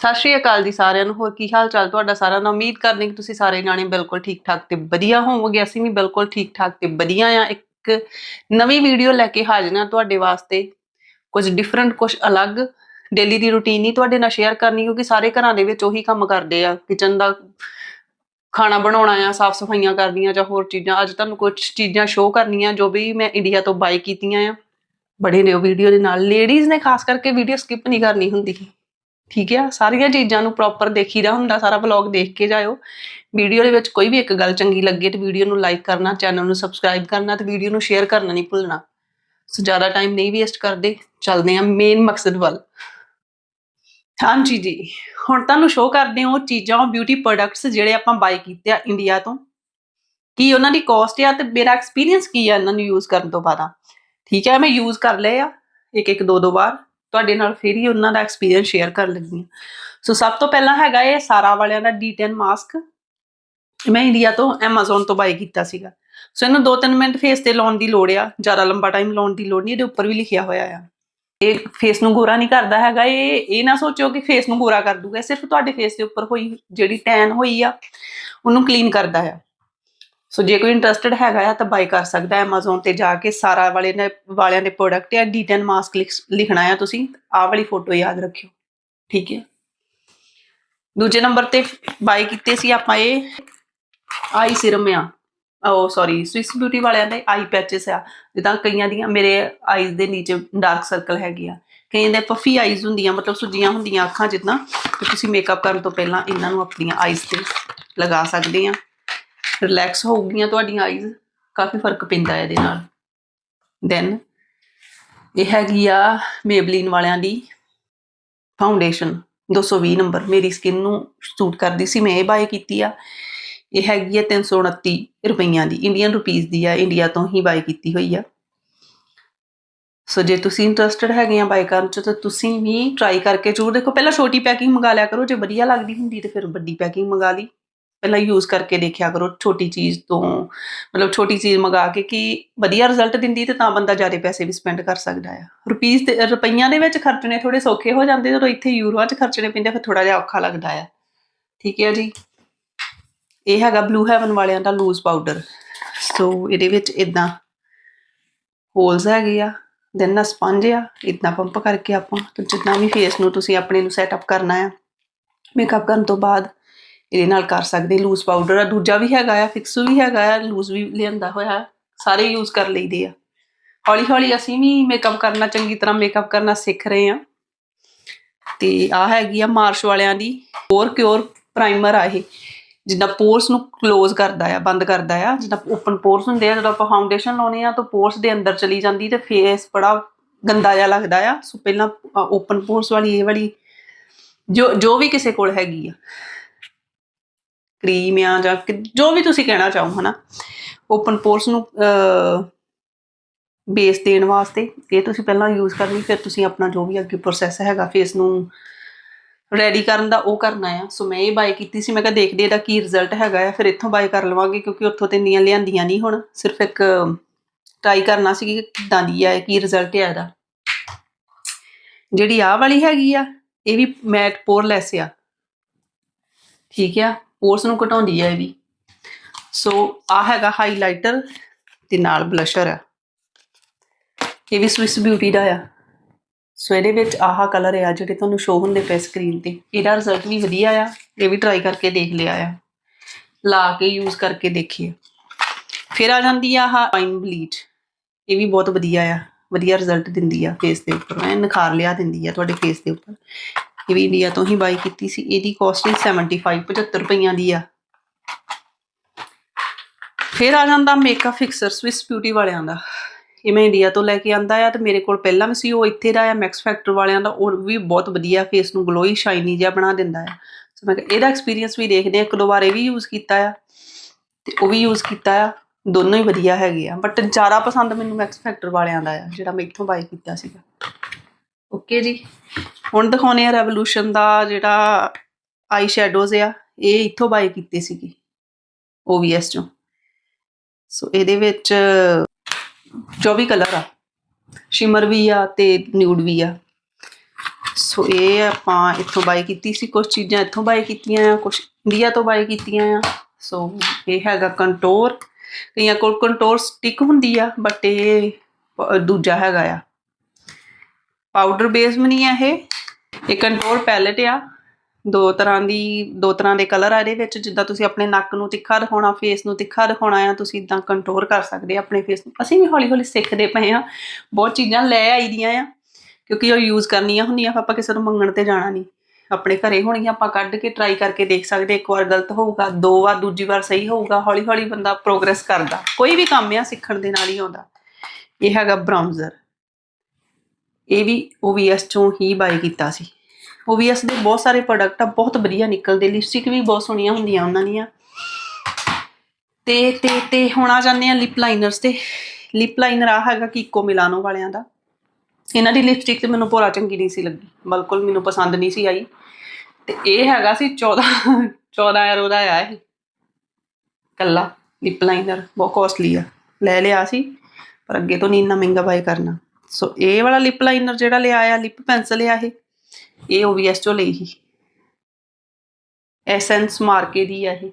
ਸਤਿ ਸ਼੍ਰੀ ਅਕਾਲ ਜੀ ਸਾਰਿਆਂ ਨੂੰ, ਹੋਰ ਕੀ ਹਾਲ ਚਾਲ ਤੁਹਾਡਾ ਸਾਰਿਆਂ ਦਾ? ਉਮੀਦ ਕਰਦੇ ਕਿ ਤੁਸੀਂ ਸਾਰੇ ਜਾਣੇ ਬਿਲਕੁਲ ਠੀਕ ਠਾਕ ਤੇ ਵਧੀਆ ਹੋਵੋਗੇ। ਅਸੀਂ ਵੀ ਬਿਲਕੁਲ ਠੀਕ ਠਾਕ ਤੇ ਵਧੀਆ ਆ ਇੱਕ ਨਵੀਂ ਵੀਡੀਓ ਲੈ ਕੇ ਹਾਜ਼ਰ ਹਾਂ ਤੁਹਾਡੇ ਵਾਸਤੇ। ਕੁਝ ਡਿਫਰੈਂਟ ਕੁਝ ਅਲੱਗ ਡੇਲੀ ਦੀ ਰੁਟੀਨ ਹੀ ਤੁਹਾਡੇ ਨਾਲ ਸ਼ੇਅਰ ਕਰਨੀ, ਕਿਉਂਕਿ ਸਾਰੇ ਘਰਾਂ ਦੇ ਵਿੱਚ ਉਹੀ ਕੰਮ ਕਰਦੇ ਆ। ਕਿਚਨ ਦਾ ਖਾਣਾ ਬਣਾਉਣਾ ਆ, ਸਾਫ਼ ਸਫਾਈਆਂ ਕਰਨੀਆਂ ਜਾਂ ਹੋਰ ਚੀਜ਼ਾਂ। ਅੱਜ ਤੁਹਾਨੂੰ ਕੁਝ ਚੀਜ਼ਾਂ ਸ਼ੋਅ ਕਰਨੀਆਂ, ਜੋ ਵੀ ਮੈਂ ਇੰਡੀਆ ਤੋਂ ਬਾਈ ਕੀਤੀਆਂ ਆ। ਬੜੇ ਨੇ ਉਹ ਵੀਡੀਓ ਦੇ ਨਾਲ। ਲੇਡੀਜ਼ ਨੇ ਖਾਸ ਕਰਕੇ ਵੀਡੀਓ ਸਕਿਪ ਨਹੀਂ ਕਰਨੀ ਹੁੰਦੀ। ਠੀਕ ਆ? ਸਾਰੀਆਂ ਚੀਜ਼ਾਂ ਨੂੰ ਪ੍ਰੋਪਰ ਦੇਖੀਦਾ ਹੁੰਦਾ, ਸਾਰਾ ਵਲੌਗ ਦੇਖ ਕੇ ਜਾਇਓ। ਵੀਡੀਓ ਦੇ ਵਿੱਚ ਕੋਈ ਵੀ ਇੱਕ ਗੱਲ ਚੰਗੀ ਲੱਗੇ ਤੇ ਵੀਡੀਓ ਨੂੰ ਲਾਈਕ ਕਰਨਾ ਚੈਨਲ ਨੂੰ ਸਬਸਕ੍ਰਾਈਬ ਕਰਨਾ ਤੇ ਵੀਡੀਓ ਨੂੰ ਸ਼ੇਅਰ ਕਰਨਾ ਨਹੀਂ ਭੁੱਲਣਾ। ਸੋ ਜ਼ਿਆਦਾ ਟਾਈਮ ਨਹੀਂ ਵੇਸਟ ਕਰਦੇ, ਚੱਲਦੇ ਹਾਂ ਮੇਨ ਮਕਸਦ ਵੱਲ। ਹਾਂਜੀ ਜੀ, ਹੁਣ ਤੁਹਾਨੂੰ ਸ਼ੋਅ ਕਰਦੇ ਹਾਂ ਉਹ ਚੀਜ਼ਾਂ, ਉਹ ਬਿਊਟੀ ਪ੍ਰੋਡਕਟਸ ਜਿਹੜੇ ਆਪਾਂ ਬਾਈ ਕੀਤੇ ਆ ਇੰਡੀਆ ਤੋਂ। ਕੀ ਉਹਨਾਂ ਦੀ ਕਾਸਟ ਆ ਤੇ ਮੇਰਾ ਐਕਸਪੀਰੀਅੰਸ ਕੀ ਆ ਇਹਨਾਂ ਨੂੰ ਯੂਜ਼ ਕਰਨ ਤੋਂ ਬਾਅਦ? ਠੀਕ ਹੈ, ਮੈਂ ਯੂਜ਼ ਕਰ ਲਏ ਆ ਇੱਕ ਇੱਕ ਦੋ ਦੋ ਵਾਰ। ਤੁਹਾਡੇ ਨਾਲ ਫਿਰ ਹੀ ਉਹਨਾਂ ਦਾ ਐਕਸਪੀਰੀਅੰਸ ਸ਼ੇਅਰ ਕਰਨ ਲੱਗੀ ਹਾਂ। ਸੋ ਸਭ ਤੋਂ ਪਹਿਲਾਂ ਹੈਗਾ ਇਹ ਸਾਰਾ ਵਾਲਿਆਂ ਦਾ D10 ਮਾਸਕ ਮੈਂ ਇੰਡੀਆ ਤੋਂ Amazon ਤੋਂ ਬਾਈ ਕੀਤਾ ਸੀਗਾ। ਸੋ ਇਹਨੂੰ 2-3 ਮਿੰਟ ਫੇਸ ਤੇ ਲਾਉਣ ਦੀ ਲੋੜ ਆ। ਜ਼ਿਆਦਾ ਲੰਬਾ ਟਾਈਮ ਲਾਉਣ ਦੀ ਲੋੜ ਨਹੀਂ, ਇਹਦੇ ਉੱਪਰ ਵੀ ਲਿਖਿਆ ਹੋਇਆ ਆ। ਇਹ ਫੇਸ ਨੂੰ ਗੋਰਾ ਨਹੀਂ ਕਰਦਾ ਹੈਗਾ। ਇਹ ਇਹ ਨਾ ਸੋਚੋ ਕਿ ਫੇਸ ਨੂੰ ਗੋਰਾ ਕਰ ਦੂਗਾ। ਸਿਰਫ ਤੁਹਾਡੇ ਫੇਸ ਦੇ ਉੱਪਰ ਹੋਈ, ਜਿਹੜੀ ਟੈਨ ਹੋਈ ਆ, ਉਹਨੂੰ ਕਲੀਨ ਕਰਦਾ ਆ। ਸੋ ਜੇ ਕੋਈ ਇੰਟਰਸਟਿਡ ਹੈਗਾ ਆ ਤਾਂ ਬਾਈ ਕਰ ਸਕਦਾ ਹੈ Amazon ਤੇ ਜਾ ਕੇ ਸਾਰਾ ਵਾਲੇ ਨੇ, ਵਾਲਿਆਂ ਦੇ ਪ੍ਰੋਡਕਟ ਆ D10 ਮਾਸਕ ਲਿਖਣਾ ਆ ਤੁਸੀਂ, ਆਹ ਵਾਲੀ ਫੋਟੋ ਯਾਦ ਰੱਖਿਓ। ਠੀਕ ਹੈ? ਦੂਜੇ ਨੰਬਰ ਤੇ ਬਾਈ ਕੀਤੇ ਸੀ ਆਪਾਂ ਇਹ ਆਈ ਸਿਰਮ ਆ। ਉਹ ਸੌਰੀ ਸਵਿਸ ਬਿਊਟੀ ਵਾਲਿਆਂ ਦੇ ਆਈ ਪੈਚਸ ਆ। ਜਿੱਦਾਂ ਕਈਆਂ ਦੀਆਂ, ਮੇਰੇ ਆਈਜ਼ ਦੇ ਨੀਚੇ ਡਾਰਕ ਸਰਕਲ ਹੈਗੀ ਆ। ਕਈਆਂ ਦੇ ਪਫੀ ਆਈਜ਼ ਹੁੰਦੀਆਂ, ਮਤਲਬ ਸੁੱਜੀਆਂ ਹੁੰਦੀਆਂ ਅੱਖਾਂ ਜਿੱਦਾਂ, ਤੇ ਤੁਸੀਂ ਮੇਕਅਪ ਕਰਨ ਤੋਂ ਪਹਿਲਾਂ ਇਹਨਾਂ ਨੂੰ ਆਪਣੀਆਂ ਆਈਜ਼ ਤੇ ਲਗਾ ਸਕਦੇ ਆ। ਰਿਲੈਕਸ ਹੋਊਗੀਆਂ ਤੁਹਾਡੀਆਂ ਆਈਜ਼ ਕਾਫੀ ਫ਼ਰਕ ਪੈਂਦਾ ਹੈ ਇਹਦੇ ਨਾਲ। ਦੈਨ ਇਹ ਹੈਗੀ ਆ ਮੇਬਲਿਨ ਵਾਲਿਆਂ ਦੀ ਫਾਊਂਡੇਸ਼ਨ 220 ਨੰਬਰ। ਮੇਰੀ ਸਕਿਨ ਨੂੰ ਸੂਟ ਕਰਦੀ ਸੀ, ਮੈਂ ਇਹ ਬਾਏ ਕੀਤੀ ਆ। ਇਹ ਹੈਗੀ ਆ 329 ਰੁਪਈਆਂ ਦੀ। ਇੰਡੀਅਨ ਰੁਪੀਸ ਦੀ ਆ। ਇੰਡੀਆ ਤੋਂ ਹੀ ਬਾਏ ਕੀਤੀ ਹੋਈ ਆ। ਸੋ ਜੇ ਤੁਸੀਂ ਇੰਟਰਸਟਿਡ ਹੈਗੇ ਆ ਬਾਏ ਕਰਨ ਚ, ਤਾਂ ਤੁਸੀਂ ਵੀ ਟਰਾਈ ਕਰਕੇ ਜ਼ਰੂਰ ਦੇਖੋ। ਪਹਿਲਾਂ ਛੋਟੀ ਪੈਕਿੰਗ ਮੰਗਾ ਲਿਆ ਕਰੋ। ਜੇ ਵਧੀਆ ਲੱਗਦੀ ਹੁੰਦੀ, ਤੇ ਫਿਰ ਵੱਡੀ ਪੈਕਿੰਗ ਮੰਗਾ ਲਈ। ਪਹਿਲਾਂ ਯੂਜ਼ ਕਰਕੇ ਦੇਖਿਆ ਕਰੋ ਛੋਟੀ ਚੀਜ਼ ਤੋਂ। ਮਤਲਬ ਛੋਟੀ ਚੀਜ਼ ਮੰਗਾ ਕੇ ਕਿ ਵਧੀਆ ਰਿਜ਼ਲਟ ਦਿੰਦੀ ਤੇ ਤਾਂ ਬੰਦਾ ਜ਼ਿਆਦਾ ਪੈਸੇ ਵੀ ਸਪੈਂਡ ਕਰ ਸਕਦਾ ਆ। ਰੁਪੀਸ ਤੇ, ਰੁਪਈਆਂ ਦੇ ਵਿੱਚ ਖਰਚਣੇ ਥੋੜੇ ਸੌਖੇ ਹੋ ਜਾਂਦੇ ਜਦੋਂ ਇੱਥੇ ਯੂਰੋਆਂ 'ਚ ਖਰਚਣੇ ਪੈਂਦੇ ਫਿਰ ਥੋੜਾ ਜਿਹਾ ਔਖਾ ਲੱਗਦਾ ਆ। ਠੀਕ ਹੈ ਜੀ। ਇਹ ਹੈਗਾ ਬਲੂ ਹੈਵਨ ਵਾਲਿਆਂ ਦਾ ਲੂਜ਼ ਪਾਊਡਰ ਸੋ ਇਹਦੇ ਵਿੱਚ ਇਦਾਂ ਹੋਲਸ ਹੈਗੇ ਆ ਦੈਨ ਨਾ ਸਪੰਜ ਆ ਇਦਾਂ ਪੰਪ ਕਰਕੇ ਆਪਾਂ, ਤੇ ਜਿੱਦਾਂ ਵੀ ਫੇਸ ਨੂੰ ਤੁਸੀਂ ਆਪਣੇ ਨੂੰ ਸੈਟਅਪ ਕਰਨਾ ਆ। ਮੇਕਅਪ ਕਰਨ ਤੋਂ ਬਾਅਦ ਇਹਦੇ ਨਾਲ ਕਰ ਸਕਦੇ ਲੂਜ਼ ਪਾਊਡਰ ਆ, ਦੂਜਾ ਵੀ ਹੈਗਾ ਆ ਫਿਕਸ ਵੀ ਹੈਗਾ ਆ ਲੂਜ਼ ਵੀ ਲਿਆਂਦਾ ਹੋਇਆ, ਸਾਰੇ ਯੂਜ਼ ਕਰ ਲਈਦੇ ਆ। ਹੌਲੀ ਹੌਲੀ ਅਸੀਂ ਵੀ ਮੇਕਅਪ ਕਰਨਾ, ਚੰਗੀ ਤਰ੍ਹਾਂ ਮੇਕਅਪ ਕਰਨਾ ਸਿੱਖ ਰਹੇ ਆ। ਤੇ ਆ ਹੈਗੀ ਆ ਮਾਰਸ਼ ਵਾਲਿਆਂ ਦੀ ਹੋਰ ਕਿਉਰ ਪ੍ਰਾਈਮਰ ਆ ਇਹ। ਜਿੱਦਾਂ ਪੋਰਸ ਨੂੰ ক্লোਜ਼ ਕਰਦਾ ਆ, ਬੰਦ ਕਰਦਾ ਆ, ਜਿੱਦਾਂ ਓਪਨ ਪੋਰਸ ਹੁੰਦੇ ਆ, ਜਦੋਂ ਆਪਾਂ ਫਾਊਂਡੇਸ਼ਨ ਲਾਉਨੇ ਆ ਤਾਂ ਪੋਰਸ ਦੇ ਅੰਦਰ ਚਲੀ ਜਾਂਦੀ ਤੇ ਫੇਸ ਬੜਾ ਗੰਦਾ ਜਿਹਾ ਲੱਗਦਾ ਆ। ਸੋ ਪਹਿਲਾਂ ਓਪਨ ਪੋਰਸ ਵਾਲੀ, ਇਹ ਵਾਲੀ, ਜੋ ਜੋ ਵੀ ਕਿਸੇ ਕੋਲ ਹੈਗੀ ਆ। ਕਰੀਮ ਆ ਜਾਂ ਕਿ- ਜੋ ਵੀ ਤੁਸੀਂ ਕਹਿਣਾ ਚਾਹੋ, ਹਨਾ। ਓਪਨ ਪੋਰਸ ਨੂੰ ਬੇਸ ਦੇਣ ਵਾਸਤੇ ਇਹ ਤੁਸੀਂ ਪਹਿਲਾਂ ਯੂਜ਼ ਕਰਨੀ, ਫਿਰ ਤੁਸੀਂ ਆਪਣਾ ਜੋ ਵੀ ਅੱਗੇ ਪ੍ਰੋਸੈਸ ਹੈਗਾ ਫੇਸ ਨੂੰ ਰੈਡੀ ਕਰਨ ਦਾ ਉਹ ਕਰਨਾ ਆ। ਸੋ ਮੈਂ ਇਹ ਬਾਈ ਕੀਤੀ ਸੀ, ਮੈਂ ਕਿਹਾ ਦੇਖਦੇ ਇਹਦਾ ਕੀ ਰਿਜ਼ਲਟ ਹੈਗਾ ਆ, ਫਿਰ ਇੱਥੋਂ ਬਾਈ ਕਰ ਲਵਾਂਗੇ, ਕਿਉਂਕਿ ਉੱਥੋਂ ਤੇ ਇੰਨੀਆਂ ਲਿਆਂਦੀਆਂ ਨਹੀਂ ਹੁਣ। ਸਿਰਫ ਇੱਕ ਟਰਾਈ ਕਰਨਾ ਸੀ ਕਿ ਕਿਦਾਂ ਦੀ ਆ, ਕੀ ਰਿਜ਼ਲਟ ਆ ਇਹਦਾ। ਜਿਹੜੀ ਆਹ ਵਾਲੀ ਹੈਗੀ ਆ, ਇਹ ਵੀ ਮੈਟ ਪੋਰਲੈਸ ਆ। ਠੀਕ ਆ? ਪੋਰਸ ਨੂੰ ਘਟਾਉਂਦੀ ਆ ਇਹ ਵੀ। ਸੋ ਆ ਹੈਗਾ ਹਾਈਲਾਈਟਰ ਤੇ ਨਾਲ ਬਲਸ਼ਰ ਆ। ਇਹ ਵੀ ਸਵਿਸ ਬਿਊਟੀ ਦਾ ਆ। ਸੋ ਇਹਦੇ ਵਿੱਚ ਆਹ ਕਲਰ ਆ ਜਿਹੜੇ ਤੁਹਾਨੂੰ ਸ਼ੋ ਹੁੰਦੇ ਪਏ ਸਕਰੀਨ ਤੇ। ਇਹਦਾ ਰਿਜ਼ਲਟ ਵੀ ਵਧੀਆ ਆ। ਇਹ ਵੀ ਟਰਾਈ ਕਰਕੇ ਦੇਖ ਲਿਆ ਆ। ਲਾ ਕੇ ਯੂਜ਼ ਕਰਕੇ ਦੇਖੀਏ। ਫਿਰ ਆ ਜਾਂਦੀ ਆ ਆਹ ਫਾਈਨ ਬਲੀਚ ਇਹ ਵੀ ਬਹੁਤ ਵਧੀਆ ਆ। ਵਧੀਆ ਰਿਜ਼ਲਟ ਦਿੰਦੀ ਆ ਫੇਸ ਦੇ ਉੱਪਰ। ਐ ਨਿਖਾਰ ਲਿਆ ਦਿੰਦੀ ਆ ਤੁਹਾਡੇ ਫੇਸ ਦੇ ਉੱਪਰ। ਇਹ ਵੀ ਇੰਡੀਆ ਤੋਂ ਹੀ ਬਾਈ ਕੀਤੀ ਸੀ, ਇਹਦੀ ਕਾਸਟਿੰਗ 75 75 ਰੁਪਈਆਂ ਦੀ ਆ। ਫਿਰ ਆ ਜਾਂਦਾ ਮੇਕਅਪ ਫਿਕਸਰ ਸਵਿਸ ਬਿਊਟੀ ਵਾਲਿਆਂ ਦਾ। ਇਹ ਮੈਂ ਇੰਡੀਆ ਤੋਂ ਲੈ ਕੇ ਆਂਦਾ ਆ ਤੇ ਮੇਰੇ ਕੋਲ ਪਹਿਲਾਂ ਵੀ ਸੀ, ਉਹ ਇੱਥੇ ਦਾ ਆ ਮੈਕਸ ਫੈਕਟਰ ਵਾਲਿਆਂ ਦਾ, ਉਹ ਵੀ ਬਹੁਤ ਵਧੀਆ ਫੇਸ ਨੂੰ ਗਲੋਈ ਸ਼ਾਈਨੀ ਜਿਹਾ ਬਣਾ ਦਿੰਦਾ ਆ। ਸੋ ਮੈਂ ਇਹਦਾ ਐਕਸਪੀਰੀਅੰਸ ਵੀ ਦੇਖਦੇ ਆ, ਇੱਕ ਦੋ ਵਾਰ ਇਹ ਵੀ ਯੂਜ਼ ਕੀਤਾ ਆ, ਤੇ ਉਹ ਵੀ ਯੂਜ਼ ਕੀਤਾ ਆ। ਦੋਨੋਂ ਹੀ ਵਧੀਆ ਹੈਗੇ ਆ ਬਟ ਜ਼ਿਆਦਾ ਪਸੰਦ ਮੈਨੂੰ ਮੈਕਸ ਫੈਕਟਰ ਵਾਲਿਆਂ ਦਾ ਆ, ਜਿਹੜਾ ਮੈਂ ਇੱਥੋਂ ਬਾਈ ਕੀਤਾ ਸੀਗਾ। ਓਕੇ ਜੀ। ਹੁਣ ਦਿਖਾਉਨੇ ਆ ਰੈਵੋਲੂਸ਼ਨ ਦਾ ਜਿਹੜਾ ਆਈ ਸ਼ੈਡੋਜ਼ ਆ, ਇਹ ਇੱਥੋਂ ਬਾਈ ਕੀਤੇ ਸੀਗੇ OVS ਚੋਂ। ਸੋ ਇਹਦੇ ਵਿੱਚ 24 ਕਲਰ ਆ। ਸ਼ਿਮਰ ਵੀ ਆ ਤੇ ਨਿਊਡ ਵੀ ਆ। ਸੋ ਇਹ ਆਪਾਂ ਇੱਥੋਂ ਬਾਈ ਕੀਤੀ ਸੀ ਕੁਝ ਚੀਜ਼ਾਂ ਇੱਥੋਂ ਬਾਈ ਕੀਤੀਆਂ ਆ ਕੁਝ ਇੰਡੀਆ ਤੋਂ ਬਾਈ ਕੀਤੀਆਂ ਆ। ਸੋ ਇਹ ਹੈਗਾ ਕੰਟੋਰ ਕਈਆਂ ਕੋਲ ਕੰਟੋਰ ਸਟਿਕ ਹੁੰਦੀ ਆ ਬਟ ਇਹ ਦੂਜਾ ਹੈਗਾ ਆ। ਪਾਊਡਰ ਬੇਸ ਵੀ ਨਹੀਂ ਆ ਇਹ। ਇਹ ਕੰਟੋਰ ਪੈਲੇਟ ਆ। ਦੋ ਤਰ੍ਹਾਂ ਦੀ, ਦੋ ਤਰ੍ਹਾਂ ਦੇ ਕਲਰ ਆ ਇਹਦੇ ਵਿੱਚ। ਜਿੱਦਾਂ ਤੁਸੀਂ ਆਪਣੇ ਨੱਕ ਨੂੰ ਤਿੱਖਾ ਦਿਖਾਉਣਾ ਫੇਸ ਨੂੰ ਤਿੱਖਾ ਦਿਖਾਉਣਾ ਆ, ਤੁਸੀਂ ਇਦਾਂ ਕੰਟੋਰ ਕਰ ਸਕਦੇ ਆ ਆਪਣੇ ਫੇਸ ਨੂੰ। ਅਸੀਂ ਵੀ ਹੌਲੀ ਹੌਲੀ ਸਿੱਖਦੇ ਪਏ ਆ। ਬਹੁਤ ਚੀਜ਼ਾਂ ਲੈ ਆਈ ਦੀਆਂ ਆ, ਕਿਉਂਕਿ ਉਹ ਯੂਜ਼ ਕਰਨੀਆਂ ਹੁੰਦੀਆਂ, ਆਪਾਂ ਕਿਸੇ ਨੂੰ ਮੰਗਣ ਤੇ ਜਾਣਾ ਨਹੀਂ। ਆਪਣੇ ਘਰੇ ਹੋਣਗੀਆਂ, ਆਪਾਂ ਕੱਢ ਕੇ ਟਰਾਈ ਕਰਕੇ ਦੇਖ ਸਕਦੇ, ਇੱਕ ਵਾਰ ਗਲਤ ਹੋਊਗਾ, ਦੋ ਵਾਰ, ਦੂਜੀ ਵਾਰ ਸਹੀ ਹੋਊਗਾ ਹੌਲੀ ਹੌਲੀ ਬੰਦਾ ਪ੍ਰੋਗਰੈਸ ਕਰਦਾ। ਕੋਈ ਵੀ ਕੰਮ ਆ ਸਿੱਖਣ ਦੇ ਨਾਲ ਹੀ ਆਉਂਦਾ। ਇਹ ਹੈਗਾ ਬ੍ਰਾਊਜ਼ਰ ਇਹ ਵੀ OVS ਚੋਂ ਹੀ ਬਾਈ ਕੀਤਾ ਸੀ। OVS ਦੇ ਬਹੁਤ ਸਾਰੇ ਪ੍ਰੋਡਕਟ ਆ, ਬਹੁਤ ਵਧੀਆ ਨਿਕਲਦੇ ਲਿਪਸਟਿਕ ਵੀ ਬਹੁਤ ਸੋਹਣੀਆਂ ਹੁੰਦੀਆਂ ਉਹਨਾਂ ਦੀਆਂ। ਤੇ ਤੇ ਤੇ ਹੁਣ ਆ ਜਾਂਦੇ ਆ ਲਿਪ ਲਾਈਨਰਸ ਤੇ। ਲਿਪ ਲਾਈਨਰ ਆ ਹੈਗਾ ਕੀਕੋ ਮਿਲਾਨੋ ਵਾਲਿਆਂ ਦਾ। ਇਹਨਾਂ ਦੀ ਲਿਪਸਟਿਕ ਤੇ ਮੈਨੂੰ ਪੂਰਾ ਚੰਗੀ ਨਹੀਂ ਸੀ ਲੱਗੀ। ਬਿਲਕੁਲ ਮੈਨੂੰ ਪਸੰਦ ਨਹੀਂ ਸੀ ਆਈ। ਤੇ ਇਹ ਹੈਗਾ ਸੀ 14 14 ਯੂਰੋ ਦਾ ਆਇਆ ਇਹ। ਕੱਲਾ ਲਿਪ ਲਾਈਨਰ ਬਹੁਤ ਕੋਸਟਲੀ ਆ। ਲੈ ਲਿਆ ਸੀ, ਪਰ ਅੱਗੇ ਤੋਂ ਨਹੀਂ ਇੰਨਾ ਮਹਿੰਗਾ ਬਾਈ ਕਰਨਾ। ਸੋ ਇਹ ਵਾਲਾ ਲਿਪ ਲਾਈਨਰ ਜਿਹੜਾ ਲਿਆ ਆ ਲਿਪ ਪੈਨਸਲ ਆ ਇਹ ਇਹ OVS ਚੋਂ ਲਈ ਸੀ। ਐਸੈਂਸ ਮਾਰਕੇ ਦੀ ਆ ਇਹ।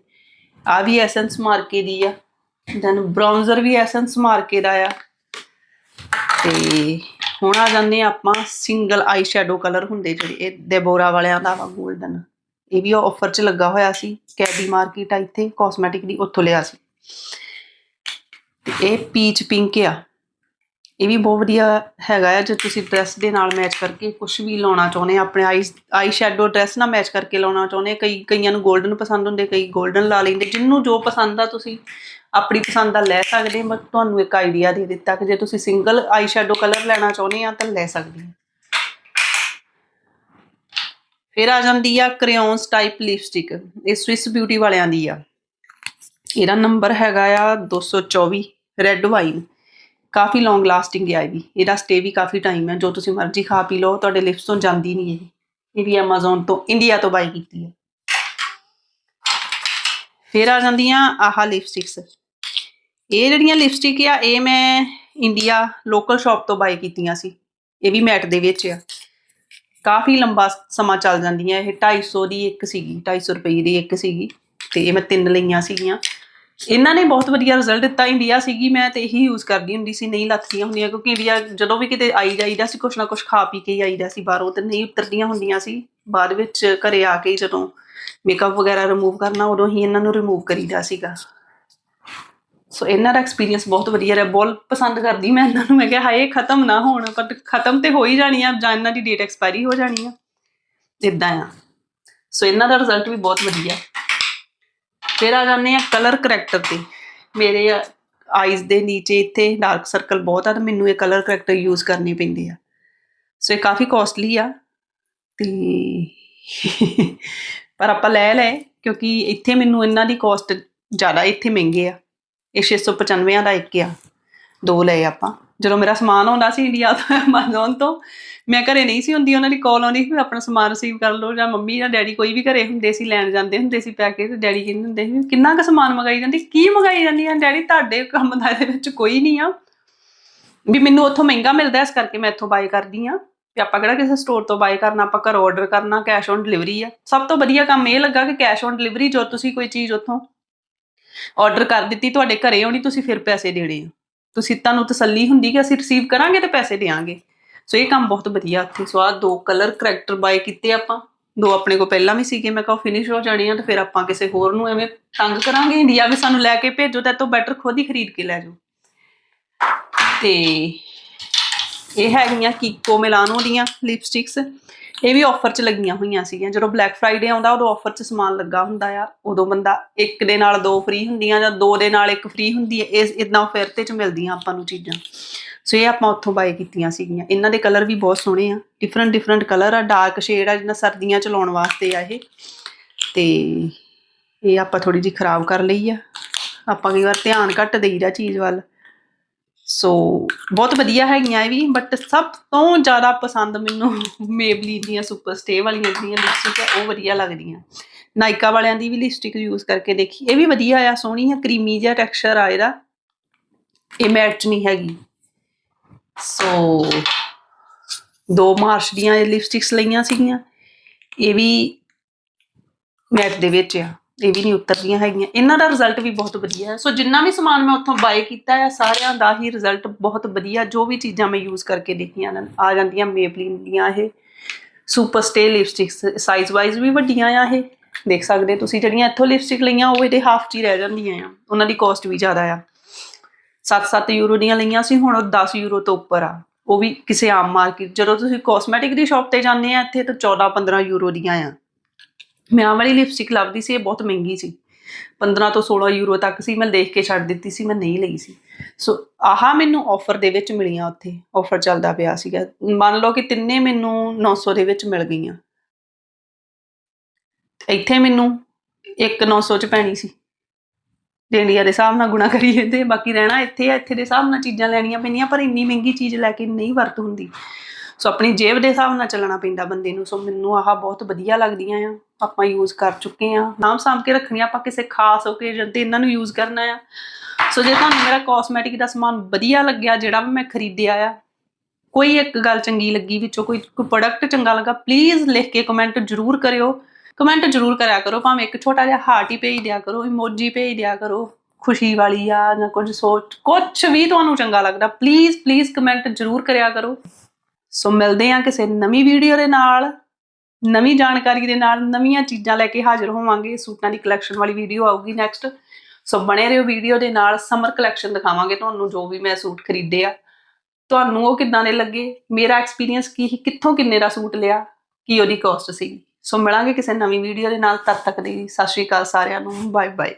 ਆ ਵੀ ਐਸੈਂਸ ਮਾਰਕੇ ਦੀ ਆ। ਦੈਨ ਬ੍ਰਾਊਜ਼ਰ ਵੀ ਐਸੈਂਸ ਮਾਰਕੇ ਦਾ ਆ। ਤੇ ਹੁਣ ਆ ਜਾਂਦੇ ਆ ਆਪਾਂ ਸਿੰਗਲ ਆਈ ਸ਼ੈਡੋ ਕਲਰ ਹੁੰਦੇ ਜਿਹੜੇ, ਇਹ ਡੈਬੋਰਾ ਵਾਲਿਆਂ ਦਾ ਵਾ 골ਡਨ ਇਹ ਵੀ ਆਫਰ 'ਚ ਲੱਗਾ ਹੋਇਆ ਸੀ ਕੈਡੀ ਮਾਰਕੀਟ ਆ ਇੱਥੇ ਕਾਸਮੈਟਿਕ ਦੀ ਉੱਥੋਂ ਲਿਆ ਸੀ। ਤੇ ਇਹ ਪੀਚ ਪਿੰਕ ਆ। ਇਹ ਵੀ ਬਹੁਤ ਵਧੀਆ ਹੈਗਾ ਆ, ਜੇ ਤੁਸੀਂ ਡਰੈਸ ਦੇ ਨਾਲ ਮੈਚ ਕਰਕੇ ਕੁਝ ਵੀ ਲਾਉਣਾ ਚਾਹੁੰਦੇ ਆ, ਆਪਣੇ ਆਈਸ ਆਈ ਸ਼ੈਡੋ ਡਰੈਸ ਨਾਲ ਮੈਚ ਕਰਕੇ ਲਾਉਣਾ ਚਾਹੁੰਦੇ ਕਈ, ਕਈਆਂ ਨੂੰ 골ਡਨ ਪਸੰਦ ਹੁੰਦੇ, ਕਈ 골ਡਨ ਲਾ ਲੈਂਦੇ ਜਿੰਨੂੰ ਜੋ ਪਸੰਦ ਆ ਤੁਸੀਂ ਆਪਣੀ ਪਸੰਦ ਦਾ ਲੈ ਸਕਦੇ ਮੈਂ ਤੁਹਾਨੂੰ ਇੱਕ ਆਈਡੀਆ ਦੇ ਦਿੱਤਾ ਕਿ ਜੇ ਤੁਸੀਂ ਸਿੰਗਲ ਆਈ ਸ਼ੈਡੋ ਕਲਰ ਲੈਣਾ ਚਾਹੁੰਦੇ ਆ, ਤਾਂ ਲੈ ਸਕਦੇ ਆ। ਫਿਰ ਆ ਜਾਂਦੀ ਆ ਕ੍ਰੇਯੋਨਸ ਟਾਈਪ ਲਿਪਸਟਿਕ ਇਹ ਸਵਿਸ ਬਿਊਟੀ ਵਾਲਿਆਂ ਦੀ ਆ। ਇਹਦਾ ਨੰਬਰ ਹੈਗਾ ਆ 224 ਰੈੱਡ ਵਾਈਨ ਕਾਫੀ ਲੌਂਗ ਲਾਸਟਿੰਗ ਹੈ ਇਹ ਵੀ। ਇਹਦਾ ਸਟੇ ਵੀ ਕਾਫੀ ਟਾਈਮ ਹੈ ਜੋ ਤੁਸੀਂ ਮਰਜ਼ੀ ਖਾ ਪੀ ਲਓ, ਤੁਹਾਡੇ ਲਿਪਸ ਤੋਂ ਜਾਂਦੀ ਨਹੀਂ ਇਹ। ਇਹ ਵੀ Amazon ਤੋਂ ਇੰਡੀਆ ਤੋਂ ਬਾਈ ਕੀਤੀ ਹੈ ਫਿਰ ਆ ਜਾਂਦੀਆਂ ਆਹ ਲਿਪਸਟਿਕਸ ਇਹ ਜਿਹੜੀਆਂ ਲਿਪਸਟਿਕ ਆ, ਇਹ ਮੈਂ ਇੰਡੀਆ ਲੋਕਲ ਸ਼ਾਪ ਤੋਂ ਬਾਈ ਕੀਤੀਆਂ ਸੀ। ਇਹ ਵੀ ਮੈਟ ਦੇ ਵਿੱਚ ਆ। ਕਾਫੀ ਲੰਬਾ ਸਮਾਂ ਚੱਲ ਜਾਂਦੀਆਂ। ਇਹ 250 ਦੀ ਇੱਕ ਸੀਗੀ 250 ਰੁਪਏ ਦੀ ਇੱਕ ਸੀਗੀ। ਤੇ ਇਹ ਮੈਂ ਤਿੰਨ ਲਈਆਂ ਸੀਗੀਆਂ। ਇਹਨਾਂ ਨੇ ਬਹੁਤ ਵਧੀਆ ਰਿਜ਼ਲਟ ਦਿੱਤਾ। ਇੰਡੀਆ ਸੀਗੀ, ਮੈਂ ਤੇ ਇਹੀ ਯੂਜ਼ ਕਰਦੀ ਹੁੰਦੀ ਸੀ, ਨਹੀਂ ਲੱਥਦੀਆਂ ਹੁੰਦੀਆਂ, ਕਿਉਂਕਿ ਇੰਡੀਆ ਜਦੋਂ ਵੀ ਕਿਤੇ ਆਈ ਜਾਈਦਾ ਸੀ, ਕੁਛ ਨਾ ਕੁਛ ਖਾ ਪੀ ਕੇ ਹੀ ਆਈਦਾ ਸੀ ਬਾਹਰੋਂ, ਤੇ ਨਹੀਂ ਉਤਰਦੀਆਂ ਹੁੰਦੀਆਂ ਸੀ। ਬਾਅਦ ਵਿੱਚ ਘਰੇ ਆ ਕੇ ਜਦੋਂ ਮੇਕਅਪ ਵਗੈਰਾ ਰਿਮੂਵ ਕਰਨਾ, ਉਦੋਂ ਹੀ ਇਹਨਾਂ ਨੂੰ ਰਿਮੂਵ ਕਰੀਦਾ ਸੀਗਾ। ਸੋ ਇਹਨਾਂ ਦਾ ਐਕਸਪੀਰੀਅੰਸ ਬਹੁਤ ਵਧੀਆ ਰਿਹਾ। ਬਹੁਤ ਪਸੰਦ ਕਰਦੀ ਮੈਂ ਇਹਨਾਂ ਨੂੰ। ਮੈਂ ਕਿਹਾ, ਹਾਏ, ਖਤਮ ਨਾ ਹੋਣ ਪਰ ਖਤਮ ਤੇ ਹੋ ਹੀ ਜਾਣੀ ਆ, ਜਾਂ ਇਹਨਾਂ ਦੀ ਡੇਟ ਐਕਸਪਾਇਰੀ ਹੋ ਜਾਣੀ ਆ। ਇਦਾਂ ਆ। ਸੋ ਇਹਨਾਂ ਦਾ ਰਿਜ਼ਲਟ ਵੀ ਬਹੁਤ ਵਧੀਆ। ਫਿਰ ਆ ਜਾਂਦੇ ਆ ਕਲਰ ਕਰੈਕਟਰ ਤੇ। ਮੇਰੇ ਆਈਜ਼ ਦੇ ਨੀਚੇ ਇੱਥੇ ਡਾਰਕ ਸਰਕਲ ਬਹੁਤ ਆ ਤਾਂ ਮੈਨੂੰ ਇਹ ਕਲਰ ਕਰੈਕਟਰ ਯੂਜ਼ ਕਰਨੇ ਪੈਂਦੇ ਆ। ਸੋ ਇਹ ਕਾਫੀ ਕਾਸਟਲੀ ਆ ਤੇ ਪਰ ਆਪਾਂ ਲੈ ਲਏ ਕਿਉਂਕਿ ਇੱਥੇ ਮੈਨੂੰ ਇਹਨਾਂ ਦੀ ਕਾਸਟ ਜ਼ਿਆਦਾ, ਇੱਥੇ ਮਹਿੰਗੇ ਆ। ਇਹ 695 ਦਾ ਇੱਕ ਆ। ਦੋ ਲਏ ਆਪਾਂ। ਜਦੋਂ ਮੇਰਾ ਸਮਾਨ ਆਉਂਦਾ ਸੀ ਇੰਡੀਆ ਤੋਂ Amazon ਤੋਂ, ਮੈਂ ਘਰੇ ਨਹੀਂ ਸੀ ਹੁੰਦੀ, ਉਹਨਾਂ ਦੀ ਕਾਲ ਆਉਂਦੀ ਸੀ ਵੀ ਆਪਣਾ ਸਮਾਨ ਰਿਸੀਵ ਕਰ ਲਓ, ਜਾਂ ਮੰਮੀ ਜਾਂ ਡੈਡੀ ਕੋਈ ਵੀ ਘਰੇ ਹੁੰਦੇ ਸੀ, ਲੈਣ ਜਾਂਦੇ ਹੁੰਦੇ ਸੀ ਪੈਕੇ ਤੇ ਡੈਡੀ ਕਹਿੰਦੇ ਹੁੰਦੇ ਸੀ ਕਿੰਨਾ ਕੁ ਸਮਾਨ ਮੰਗਾਈ ਜਾਂਦੀ, ਕੀ ਮੰਗਾਈ ਜਾਂਦੀ ਆ? ਡੈਡੀ, ਤੁਹਾਡੇ ਕੰਮ ਦਾ ਇਹਦੇ ਵਿੱਚ ਕੋਈ ਨਹੀਂ ਆ। ਵੀ ਮੈਨੂੰ ਉੱਥੋਂ ਮਹਿੰਗਾ ਮਿਲਦਾ, ਇਸ ਕਰਕੇ ਮੈਂ ਇੱਥੋਂ ਬਾਈ ਕਰਦੀ ਆ। ਵੀ ਆਪਾਂ ਕਿਹੜਾ ਕਿਸੇ ਸਟੋਰ ਤੋਂ ਬਾਈ ਕਰਨਾ, ਆਪਾਂ ਘਰ ਆਰਡਰ ਕਰਨਾ ਕੈਸ਼ ਔਨ ਡਿਲੀਵਰੀ ਆ। ਸਭ ਤੋਂ ਵਧੀਆ ਕੰਮ ਇਹ ਲੱਗਾ ਕਿ ਕੈਸ਼ ਔਨ ਡਿਲੀਵਰੀ ਜੋ ਤੁਸੀਂ ਕੋਈ ਚੀਜ਼ ਉੱਥੋਂ ਆਰਡਰ ਕਰ ਦਿੱਤੀ, ਤੁਹਾਡੇ ਘਰੇ ਆਉਣੀ, ਤੁਸੀਂ ਫਿਰ ਪੈਸੇ ਦੇਣੇ ਆ। ਤੁਸੀਂ ਤੁਹਾਨੂੰ ਤਸੱਲੀ ਹੁੰਦੀ ਕਿ ਅਸੀਂ ਰਿਸੀਵ ਕਰਾਂਗੇ ਤੇ ਪੈਸੇ ਦੇਵਾਂਗੇ ਸੋ ਇਹ ਕੰਮ ਬਹੁਤ ਵਧੀਆ ਉੱਥੇ ਸੋ ਆਹ ਦੋ ਕਲਰ ਕਰੈਕਟਰ ਬਾਏ ਕੀਤੇ ਆਪਾਂ। ਦੋ ਆਪਣੇ ਕੋਲ ਪਹਿਲਾਂ ਵੀ ਸੀਗੇ, ਮੈਂ ਕਿਹਾ ਫਿਨਿਸ਼ ਹੋ ਜਾਣੀ ਆ ਤੇ ਫਿਰ ਆਪਾਂ ਕਿਸੇ ਹੋਰ ਨੂੰ ਐਵੇਂ ਤੰਗ ਕਰਾਂਗੇ। ਇੰਡੀਆ ਵੀ ਸਾਨੂੰ ਲੈ ਕੇ ਭੇਜੋ ਤਾਂ ਇਹ ਤੋਂ ਬੈਟਰ ਖੁਦ ਹੀ ਖਰੀਦ ਕੇ ਲੈ ਜਾਓ। ਤੇ ਇਹ ਹੈਗੀਆਂ ਕੀਕੋ ਮਿਲਾਨੋ ਦੀਆਂ ਲਿਪਸਟਿਕਸ ਇਹ ਵੀ ਆਫਰ 'ਚ ਲੱਗੀਆਂ ਹੋਈਆਂ ਸੀਗੀਆਂ। ਜਦੋਂ ਬਲੈਕ ਫਰਾਈਡੇ ਆਉਂਦਾ, ਉਦੋਂ ਆਫਰ 'ਚ ਸਮਾਨ ਲੱਗਾ ਹੁੰਦਾ ਆ ਉਦੋਂ ਬੰਦਾ ਇੱਕ ਦੇ ਨਾਲ ਦੋ ਫ੍ਰੀ ਹੁੰਦੀਆਂ ਜਾਂ ਦੋ ਦੇ ਨਾਲ ਇੱਕ ਫ੍ਰੀ ਹੁੰਦੀ ਹੈ। ਇਸ ਇਦਾਂ ਆਫਰ ਤੇ 'ਚ ਮਿਲਦੀਆਂ ਆਪਾਂ ਨੂੰ ਚੀਜ਼ਾਂ। ਸੋ ਇਹ ਆਪਾਂ ਉੱਥੋਂ ਬਾਏ ਕੀਤੀਆਂ ਸੀਗੀਆਂ। ਇਹਨਾਂ ਦੇ ਕਲਰ ਵੀ ਬਹੁਤ ਸੋਹਣੇ ਆ। ਡਿਫਰੈਂਟ ਡਿਫਰੈਂਟ ਕਲਰ ਆ। ਡਾਰਕ ਸ਼ੇਡ ਆ ਜਿਹਨਾਂ ਸਰਦੀਆਂ 'ਚ ਲਾਉਣ ਵਾਸਤੇ ਆ ਇਹ। ਤੇ ਇਹ ਆਪਾਂ ਥੋੜੀ ਜਿਹੀ ਖਰਾਬ ਕਰ ਲਈ ਆ। ਆਪਾਂ ਕਈ ਵਾਰ ਧਿਆਨ ਘੱਟ ਦੇਈਦਾ ਚੀਜ਼ ਵੱਲ। ਸੋ ਬਹੁਤ ਵਧੀਆ ਹੈਗੀਆਂ ਇਹ ਵੀ ਬਟ ਸਭ ਤੋਂ ਜ਼ਿਆਦਾ ਪਸੰਦ ਮੈਨੂੰ ਮੇਬਲੀ ਦੀਆਂ ਸੁਪਰ ਸਟੇ ਵਾਲੀਆਂ ਜਿਹੜੀਆਂ ਲਿਪਸਟਿਕ ਆ, ਉਹ ਵਧੀਆ ਲੱਗਦੀਆਂ। ਨਾਇਕਾ ਵਾਲਿਆਂ ਦੀ ਵੀ ਲਿਪਸਟਿਕ ਯੂਜ਼ ਕਰਕੇ ਦੇਖੀ। ਇਹ ਵੀ ਵਧੀਆ ਆ, ਸੋਹਣੀ ਆ ਕਰੀਮੀ ਜਿਹਾ ਟੈਕਸਚਰ ਆ ਇਹਦਾ। ਇਹ ਮੈਟ 'ਚ ਨਹੀਂ ਹੈਗੀ। ਸੋ ਦੋ ਮਾਰਸ਼ ਦੀਆਂ ਲਿਪਸਟਿਕਸ ਲਈਆਂ ਸੀਗੀਆਂ। ਇਹ ਵੀ ਮੈਟ ਦੇ ਵਿੱਚ ਆ। ਇਹ ਵੀ ਨਹੀਂ ਉਤਰਦੀਆਂ ਹੈਗੀਆਂ। ਇਹਨਾਂ ਦਾ ਰਿਜ਼ਲਟ ਵੀ ਬਹੁਤ ਵਧੀਆ ਹੈ। ਸੋ ਜਿੰਨਾ ਵੀ ਸਮਾਨ ਮੈਂ ਉੱਥੋਂ ਬਾਏ ਕੀਤਾ ਹੈ, ਸਾਰਿਆਂ ਦਾ ਹੀ ਰਿਜ਼ਲਟ ਬਹੁਤ ਵਧੀਆ। ਜੋ ਵੀ ਚੀਜ਼ਾਂ ਮੈਂ ਯੂਜ਼ ਕਰਕੇ ਦੇਖੀਆਂ ਨੇ, ਆ ਜਾਂਦੀਆਂ ਮੇਬਲਿਨ ਦੀਆਂ ਇਹ। Super stay lipsticks size wise ਵੀ ਵੱਡੀਆਂ ਆ ਇਹ। ਦੇਖ ਸਕਦੇ ਤੁਸੀਂ, ਜਿਹੜੀਆਂ ਇੱਥੋਂ ਲਿਪਸਟਿਕ ਲਈਆਂ, ਉਹ ਇਹਦੇ ਹਾਫ 'ਚ ਹੀ ਰਹਿ ਜਾਂਦੀਆਂ ਆ। ਉਹਨਾਂ ਦੀ ਕਾਸਟ ਵੀ ਜ਼ਿਆਦਾ ਆ। 7-7 ਯੂਰੋ ਦੀਆਂ ਲਈਆਂ ਸੀ, ਹੁਣ ਉਹ 10 ਯੂਰੋ ਤੋਂ ਉੱਪਰ ਆ। ਉਹ ਵੀ ਕਿਸੇ ਆਮ ਮਾਰਕੀਟ ਜਦੋਂ ਤੁਸੀਂ ਕਾਸਮੈਟਿਕ ਦੀ ਸ਼ਾਪ ਤੇ ਜਾਂਦੇ ਆ, ਇੱਥੇ ਤਾਂ 14-15 ਯੂਰੋ ਦੀਆਂ ਆ। ਮੈਂ ਆਹ ਵਾਲੀ ਲਿਪਸਟਿਕ ਲੱਭਦੀ ਸੀ, ਇਹ ਬਹੁਤ ਮਹਿੰਗੀ ਸੀ। 15 ਤੋਂ 16 ਯੂਰੋ ਤੱਕ ਸੀ, ਮੈਂ ਦੇਖ ਕੇ ਛੱਡ ਦਿੱਤੀ ਸੀ, ਮੈਂ ਨਹੀਂ ਲਈ ਸੀ। ਸੋ ਆਹ ਮੈਨੂੰ ਆਫਰ ਦੇ ਵਿੱਚ ਮਿਲੀਆਂ ਉੱਥੇ ਆਫਰ ਚੱਲਦਾ ਪਿਆ ਸੀਗਾ। ਮੰਨ ਲਓ ਕਿ ਤਿੰਨੇ ਮੈਨੂੰ 900 ਦੇ ਵਿੱਚ ਮਿਲ ਗਈਆਂ। ਇੱਥੇ ਮੈਨੂੰ ਇੱਕ 900 ਚ ਪੈਣੀ ਸੀ। ਜੇ ਇੰਡੀਆ ਦੇ ਹਿਸਾਬ ਨਾਲ ਗੁਣਾ ਕਰੀਏ ਤੇ ਬਾਕੀ ਰਹਿਣਾ ਇੱਥੇ ਆ, ਇੱਥੇ ਦੇ ਹਿਸਾਬ ਨਾਲ ਚੀਜ਼ਾਂ ਲੈਣੀਆਂ ਪੈਂਦੀਆਂ, ਪਰ ਇੰਨੀ ਮਹਿੰਗੀ ਚੀਜ਼ ਲੈ ਕੇ ਨਹੀਂ ਵਰਤ ਹੁੰਦੀ। ਸੋ ਆਪਣੀ ਜੇਬ ਦੇ ਹਿਸਾਬ ਨਾਲ ਚੱਲਣਾ ਪੈਂਦਾ ਬੰਦੇ ਨੂੰ। ਸੋ ਮੈਨੂੰ ਆਹ ਬਹੁਤ ਵਧੀਆ ਲੱਗਦੀਆਂ ਆ। ਆਪਾਂ ਯੂਜ਼ ਕਰ ਚੁੱਕੇ ਆ। ਨਾਮ ਸਾਂਭ ਕੇ ਰੱਖਣੀ ਆਪਾਂ ਕਿਸੇ ਖਾਸ ਓਕੇਜਨ ਤੇ ਇਹਨਾਂ ਨੂੰ ਯੂਜ਼ ਕਰਨਾ ਆ। ਸੋ ਜੇ ਤੁਹਾਨੂੰ ਮੇਰਾ ਕਾਸਮੈਟਿਕ ਦਾ ਸਮਾਨ ਵਧੀਆ ਲੱਗਿਆ, ਜਿਹੜਾ ਵੀ ਮੈਂ ਖਰੀਦਿਆ ਆ, ਕੋਈ ਇੱਕ ਗੱਲ ਚੰਗੀ ਲੱਗੀ ਵਿੱਚੋਂ, ਕੋਈ ਕੋਈ ਪ੍ਰੋਡਕਟ ਚੰਗਾ ਲੱਗਾ ਪਲੀਜ਼ ਲਿਖ ਕੇ ਕਮੈਂਟ ਜ਼ਰੂਰ ਕਰਿਓ। ਕਮੈਂਟ ਜ਼ਰੂਰ ਕਰਿਆ ਕਰੋ। ਭਾਵੇਂ ਇੱਕ ਛੋਟਾ ਜਿਹਾ ਹਾਰਟ ਹੀ ਭੇਜ ਦਿਆ ਕਰੋ ਇਮੋਜੀ ਭੇਜ ਦਿਆ ਕਰੋ, ਖੁਸ਼ੀ ਵਾਲੀ ਆ ਜਾਂ ਕੁਝ ਸੋਚ ਕੁਝ ਵੀ ਤੁਹਾਨੂੰ ਚੰਗਾ ਲੱਗਦਾ ਪਲੀਜ਼ ਪਲੀਜ਼ ਕਮੈਂਟ ਜ਼ਰੂਰ ਕਰਿਆ ਕਰੋ। ਸੋ ਮਿਲਦੇ ਹਾਂ ਕਿਸੇ ਨਵੀਂ ਵੀਡੀਓ ਦੇ ਨਾਲ, ਨਵੀਂ ਜਾਣਕਾਰੀ ਦੇ ਨਾਲ, ਨਵੀਆਂ ਚੀਜ਼ਾਂ ਲੈ ਕੇ ਹਾਜ਼ਰ ਹੋਵਾਂਗੇ। ਸੂਟਾਂ ਦੀ ਕਲੈਕਸ਼ਨ ਵਾਲੀ ਵੀਡੀਓ ਆਊਗੀ ਨੈਕਸਟ ਸੋ ਬਣੇ ਰਹੋ ਵੀਡੀਓ ਦੇ ਨਾਲ ਸਮਰ ਕਲੈਕਸ਼ਨ ਦਿਖਾਵਾਂਗੇ ਤੁਹਾਨੂੰ, ਜੋ ਵੀ ਮੈਂ ਸੂਟ ਖਰੀਦੇ ਆ। ਤੁਹਾਨੂੰ ਉਹ ਕਿੱਦਾਂ ਦੇ ਲੱਗੇ? ਮੇਰਾ ਐਕਸਪੀਰੀਅੰਸ ਕੀ ਸੀ? ਕਿੱਥੋਂ ਕਿੰਨੇ ਦਾ ਸੂਟ ਲਿਆ? ਕੀ ਉਹਦੀ ਕਾਸਟ ਸੀ? ਸੋ ਮਿਲਾਂਗੇ ਕਿਸੇ ਨਵੀਂ ਵੀਡੀਓ ਦੇ ਨਾਲ, ਤਦ ਤੱਕ ਦੀ ਸਤਿ ਸ਼੍ਰੀ ਅਕਾਲ ਸਾਰਿਆਂ ਨੂੰ ਬਾਏ ਬਾਏ